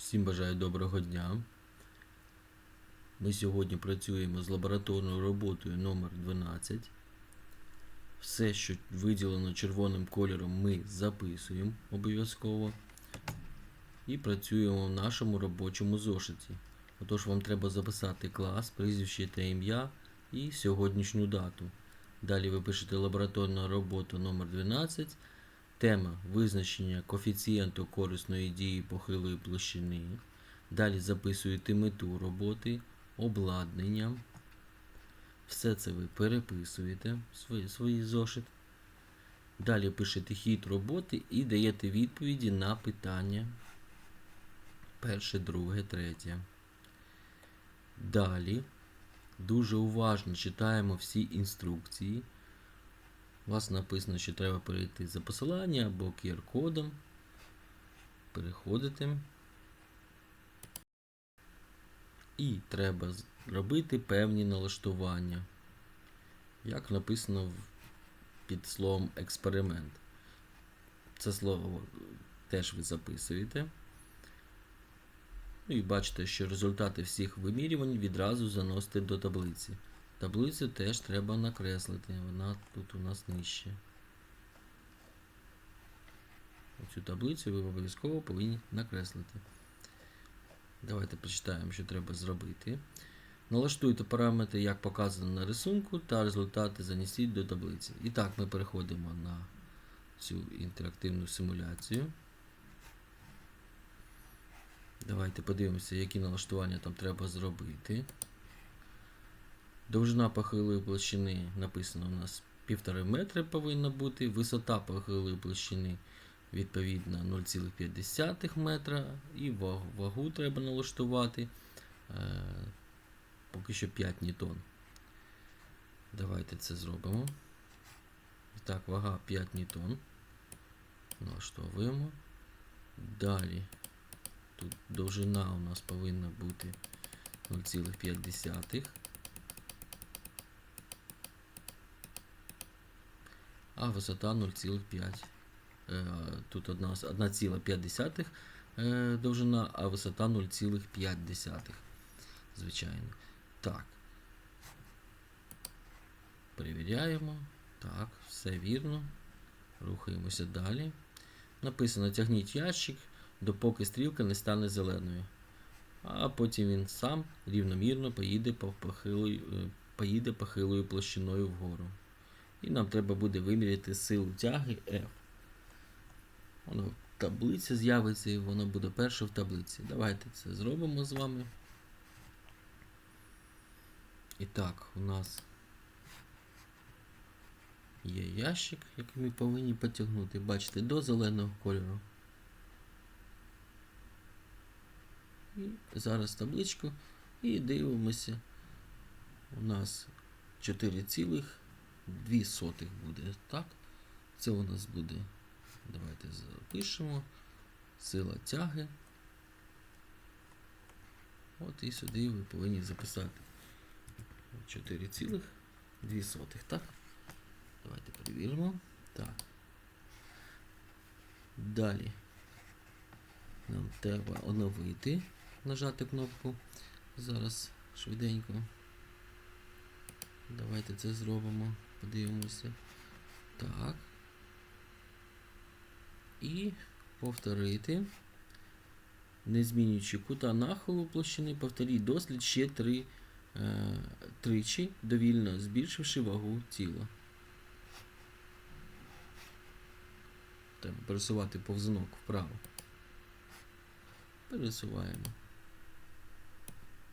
Всім бажаю доброго дня. Ми сьогодні працюємо з лабораторною роботою номер 12. Все, що виділено червоним кольором, ми записуємо обов'язково. І працюємо в нашому робочому зошиті. Отож, вам треба записати клас, прізвище та ім'я і сьогоднішню дату. Далі ви пишете лабораторна робота номер 12. Тема визначення коефіцієнту корисної дії похилої площини. Далі записуєте мету роботи, обладнання. Все це ви переписуєте в свої зошит. Далі пишете хід роботи і даєте відповіді на питання. Перше, друге, третє. Далі дуже уважно читаємо всі інструкції. У вас написано, що треба перейти за посилання або QR-кодом. Переходите. І треба зробити певні налаштування. Як написано під словом експеримент. Це слово теж ви записуєте. Ну і бачите, що результати всіх вимірювань відразу заносите до таблиці. Таблицю теж треба накреслити, вона тут у нас нижче. Оцю таблицю ви обов'язково повинні накреслити. Давайте почитаємо, що треба зробити. Налаштуйте параметри, як показано на рисунку, та результати занесіть до таблиці. І так, ми переходимо на цю інтерактивну симуляцію. Давайте подивимося, які налаштування там треба зробити. Довжина похилої площини написано у нас 1,5 метри повинна бути. Висота похилої площини відповідно 0,5 метра. І вагу, вагу треба налаштувати. Е, поки що 5 ньютон. Давайте це зробимо. І так, вага 5 ньютон. Налаштовуємо. Далі. Тут довжина у нас повинна бути 0,5. А висота 0,5. Е, Тут 1,5 е, довжина, а висота 0,5. Звичайно. Так. Перевіряємо. Так, все вірно. Рухаємося далі. Написано: тягніть ящик, допоки стрілка не стане зеленою. А потім він сам рівномірно поїде по похилою, е, поїде похилою площиною вгору. І нам треба буде виміряти силу тяги F. Воно таблиця з'явиться і воно буде перше в таблиці. Давайте це зробимо з вами. І так, у нас є ящик, який ми повинні потягнути. Бачите, до зеленого кольору. І зараз табличку і дивимося. У нас 4,2 буде. Так? Це у нас буде. Давайте запишемо. Сила тяги. От і сюди ви повинні записати 4,2. Так? Давайте перевіримо. Так. Далі. Нам треба оновити. Нажати кнопку. Зараз швиденько. Давайте це зробимо. Подивимося. Так. І повторити. Не змінюючи кута нахилу площини, повторіть дослід ще три, е, тричі, довільно збільшивши вагу тіла. Треба пересувати повзунок вправо. Пересуваємо.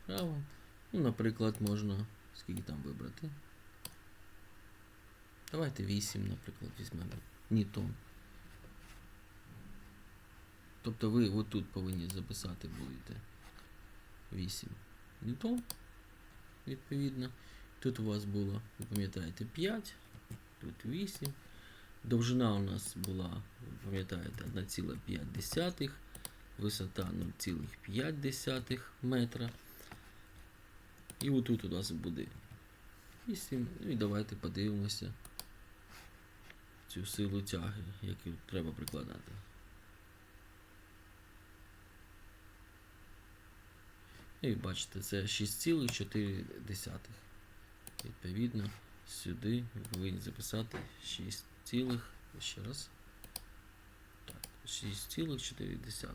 Вправо. Ну, наприклад, можна. Скільки там вибрати? Давайте 8, наприклад, візьмемо. Ньютон. Тобто ви отут повинні записати будете 8 ньютон, відповідно. Тут у вас було, ви пам'ятаєте, 5, тут 8. Довжина у нас була, ви пам'ятаєте, 1,5, висота 0,5 метра. І отут у нас буде 8. Ну і давайте подивимося цю силу тяги, яку треба прикладати. І бачите, це 6,4. Відповідно, сюди ви повинні записати 6, цілих, ще раз. Так, 6,4.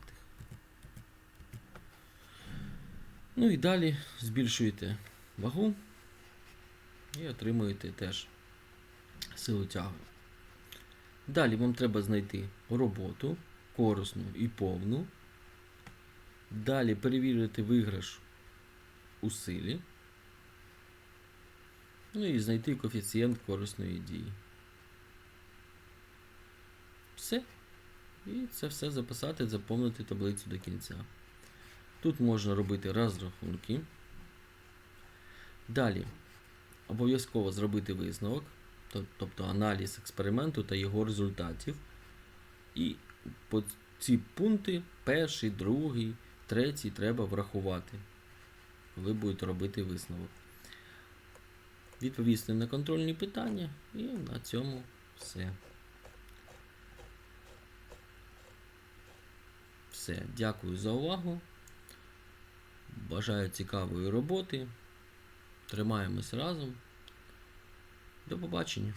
Ну і далі збільшуєте вагу і отримуєте теж силу тяги. Далі вам треба знайти роботу корисну і повну. Далі перевірити виграш у силі. Ну і знайти коефіцієнт корисної дії. Все. І це все записати, заповнити таблицю до кінця. Тут можна робити розрахунки. Далі обов'язково зробити висновок, тобто аналіз експерименту та його результатів. І по ці пункти, перший, другий, третій, треба врахувати, коли будете робити висновок. Відповісти на контрольні питання, і на цьому все. Все, дякую за увагу. Бажаю цікавої роботи. Тримаємось разом. До побачення.